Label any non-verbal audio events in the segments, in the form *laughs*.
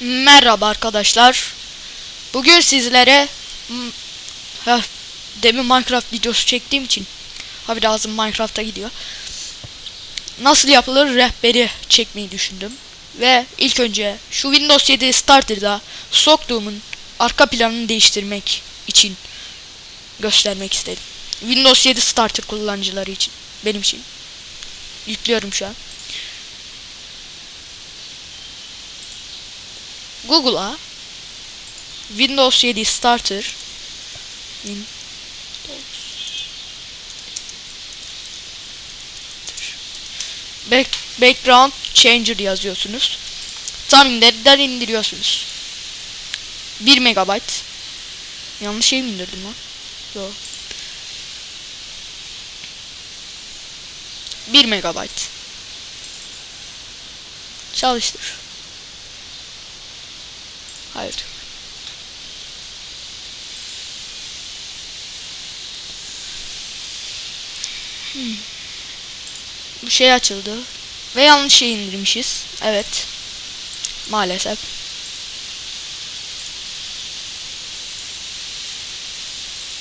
Merhaba arkadaşlar. Bugün sizlere heh, demin Minecraft videosu çektiğim için ha birazım Minecraft'a gidiyor. Nasıl yapılır rehberi çekmeyi düşündüm. Ve ilk önce şu Windows 7 Starter'da soktuğumun arka planını değiştirmek için göstermek istedim. Windows 7 Starter kullanıcıları için. Benim için. Yüklüyorum şu an. Google'a Windows 7 Starter Back, Background Changer yazıyorsunuz. Tam indirden indiriyorsunuz. 1 megabayt. Yanlış şey mi indirdim lan? Yok. 1 megabayt. Çalıştır. Hayır. Hmm. Bu şey açıldı. Ve yanlış şey indirmişiz. Evet. Maalesef.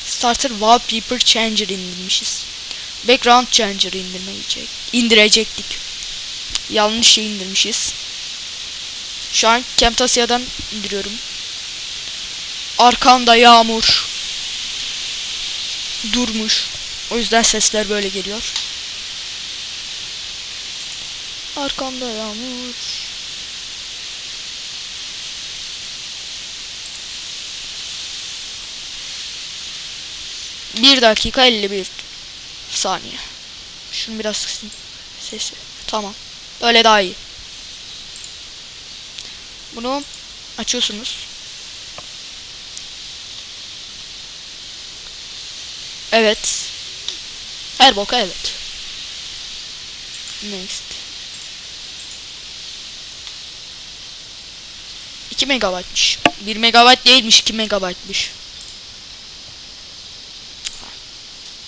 Starter Wallpaper Changer indirmişiz. Background Changer indirmeyecek. indirecektik. Yanlış şey indirmişiz. Şu an Camtasia'dan indiriyorum. Arkamda yağmur. Durmuş. O yüzden sesler böyle geliyor. Arkamda yağmur. Bir dakika 51 saniye. Şunu biraz kısayım. Sesi. Tamam. Böyle daha iyi. Bunu açıyorsunuz. Evet. Her boka evet. Next. 2 megabaytmış. 1 megabayt değilmiş 2 megabaytmış.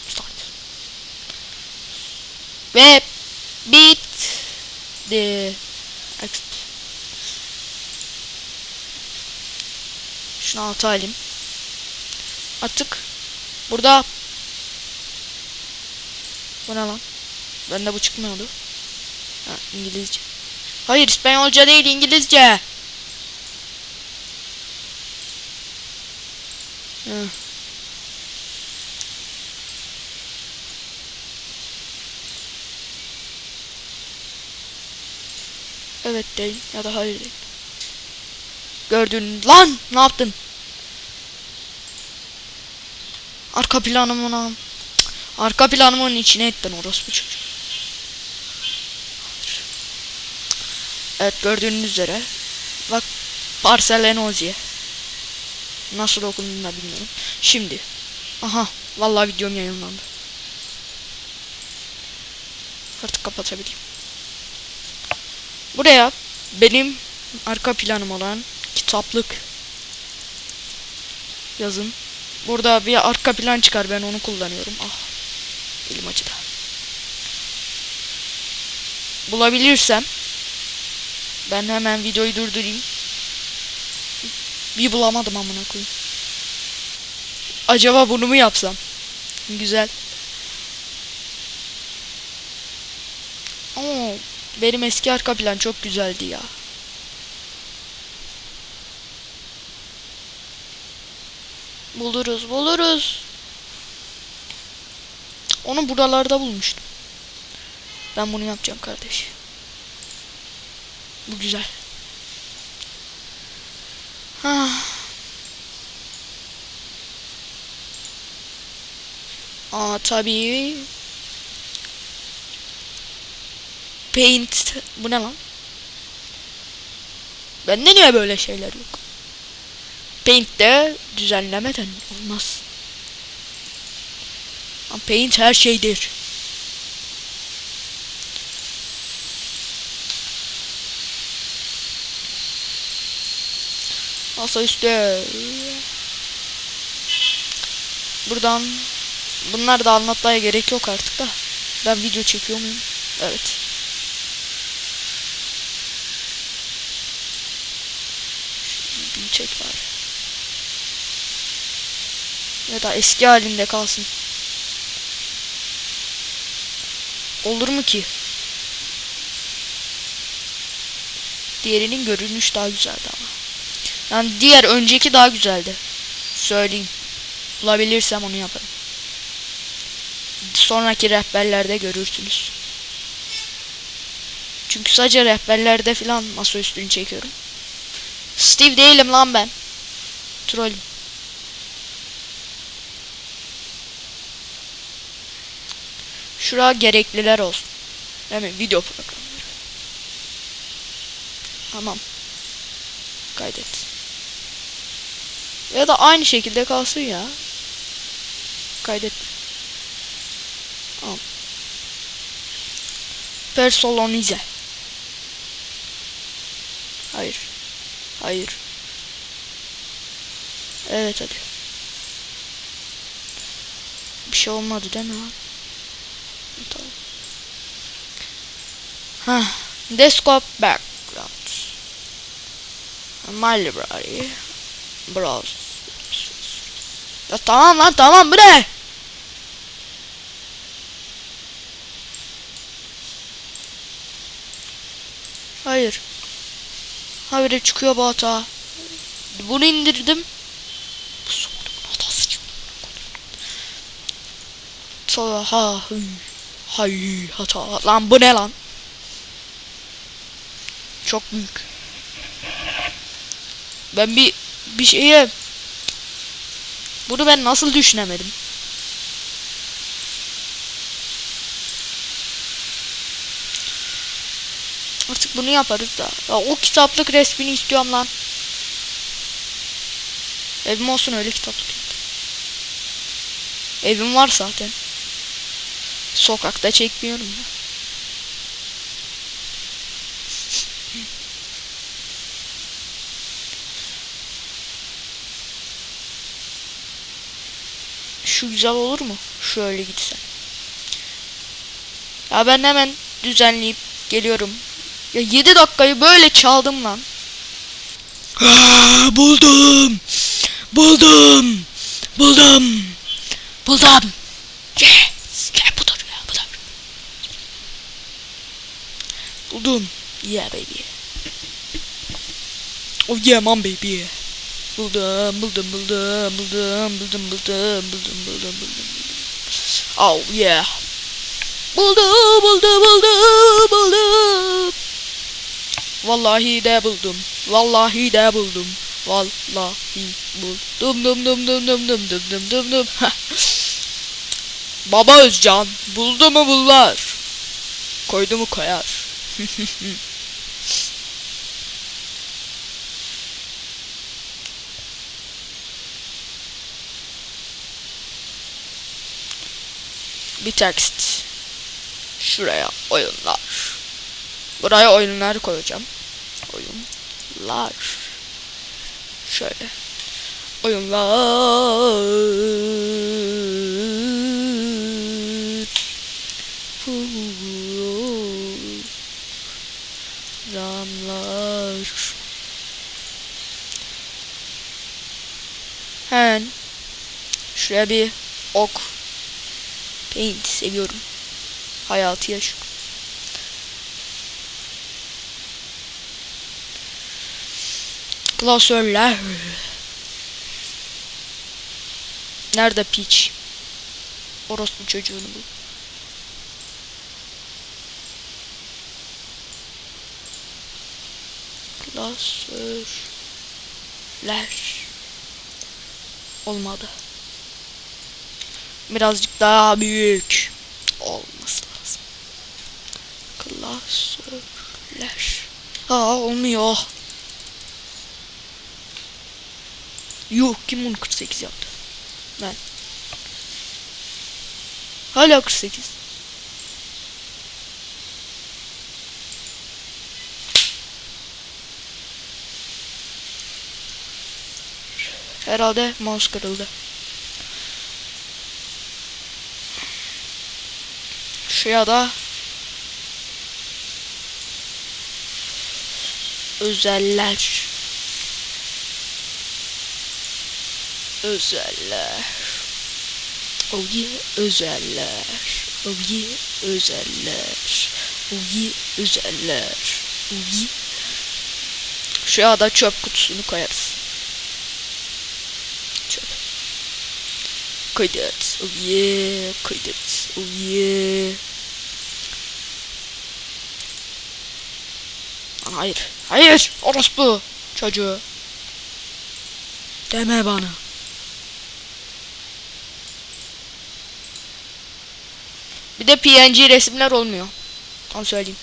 Start. Ve bitti. Next. Şunu altı alayım. Artık burada bu ne lan? Bende bu çıkmıyordu. Ha, İngilizce. Hayır İspanyolca değil İngilizce. Hı. Evet değil ya da hayır değil. Gördün lan ne yaptın? Arka planımın Cık, arka planımın içine ettin orospu çocuğu. Evet gördüğünüz üzere bak Barcelona Nasıl okunduğunu da bilmiyorum. Şimdi aha vallahi videom yayınlandı. Artık kapatabilirim. Buraya benim arka planım olan kitaplık yazın. Burada bir arka plan çıkar ben onu kullanıyorum. Ah. Elim acıdı. Bulabilirsem ben hemen videoyu durdurayım. Bir bulamadım amına koyayım. Acaba bunu mu yapsam? Güzel. Oo, benim eski arka plan çok güzeldi ya. Buluruz, buluruz. Onu buralarda bulmuştum. Ben bunu yapacağım kardeş. Bu güzel. Ah. Aa tabii. Paint. Bu ne lan? Bende niye böyle şeyler yok? Paint'te düzenlemeden olmaz. Paint her şeydir. Masaüstü. Buradan bunlar da anlatmaya gerek yok artık da. Ben video çekiyor muyum? Evet. Büyütek var. Ya da eski halinde kalsın. Olur mu ki? Diğerinin görünüş daha güzeldi ama. Yani diğer önceki daha güzeldi. Söyleyeyim. Bulabilirsem onu yaparım. Sonraki rehberlerde görürsünüz. Çünkü sadece rehberlerde falan masa üstünü çekiyorum. Steve değilim lan ben. Trollüm. Şura gerekliler olsun. Yani video programları. Tamam. Kaydet. Ya da aynı şekilde kalsın ya. Kaydet. Tamam. Personalize. Hayır. Hayır. Evet hadi. Bir şey olmadı değil mi? Tamam. Hah. Desktop background. My library. Browse. Ya tamam lan tamam bu ne? Hayır. Habire çıkıyor bu hata. Bunu indirdim. Bu. Sonra ha hı. Hay hata. Lan bu ne lan? Çok büyük. Ben bir bir şeye bunu ben nasıl düşünemedim? Artık bunu yaparız da. Ya, o kitaplık resmini istiyorum lan. Evim olsun öyle kitaplık. Evim var zaten. Sokakta çekmiyorum ya. Şu güzel olur mu? Şöyle gitsen. Ya ben hemen düzenleyip geliyorum. Ya 7 dakikayı böyle çaldım lan. Aa, buldum. Buldum. Buldum. Buldum. Yes. Ya budur ya budur. Buldum. Yeah baby. Oh yeah man baby. Buldum, buldum, buldum, buldum, buldum, buldum, buldum, buldum, buldum. Oh yeah. Buldum, buldum, buldum, buldum. Vallahi de buldum. Vallahi de buldum. Vallahi buldum. Dum dum dum dum dum dum dum dum dum. Baba Özcan buldu mu bunlar? Koydu mu koyar. *laughs* bir text. Şuraya oyunlar. Buraya oyunlar koyacağım. Oyunlar. Şöyle. Oyunlar. Ramlar. Hemen şuraya bir ok Paint seviyorum. Hayatı yaşıyorum. Klasörler. Nerede piç? Orospu çocuğunu bu. Klasörler. Olmadı. Birazcık daha büyük olması lazım. Klasörler. Aa olmuyor. Yuh kim bunu 48 yaptı? Ben. Hala 48. Herhalde mouse kırıldı. Şuraya da özeller. özeller. Oh yeah, özeller. Oh yeah, özeller. Oh yeah, özeller. Oh yeah. Şuraya da çöp kutusunu koyarız. Çöp. Kaydet. Oh yeah, kaydet. Oh yeah. Hayır. Hayır. Orospu. Çocuğu. Deme bana. Bir de PNG resimler olmuyor. Tam söyleyeyim.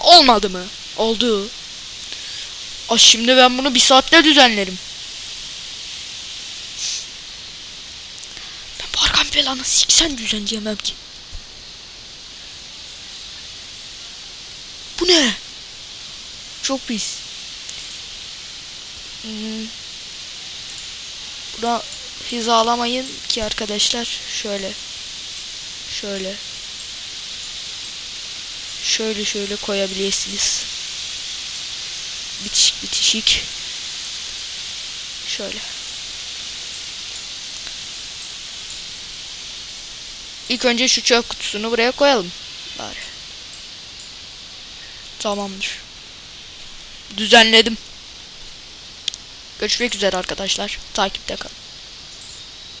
Olmadı mı? Oldu. Aa, şimdi ben bunu bir saatte düzenlerim. Ben planı siksen düzenleyemem ki. Bu ne? Çok pis. Hmm. Buna hizalamayın ki arkadaşlar. Şöyle. Şöyle. Şöyle şöyle koyabilirsiniz. Bitişik bitişik. Şöyle. İlk önce şu çöp kutusunu buraya koyalım. Bari. Tamamdır. Düzenledim. Görüşmek üzere arkadaşlar. Takipte kalın.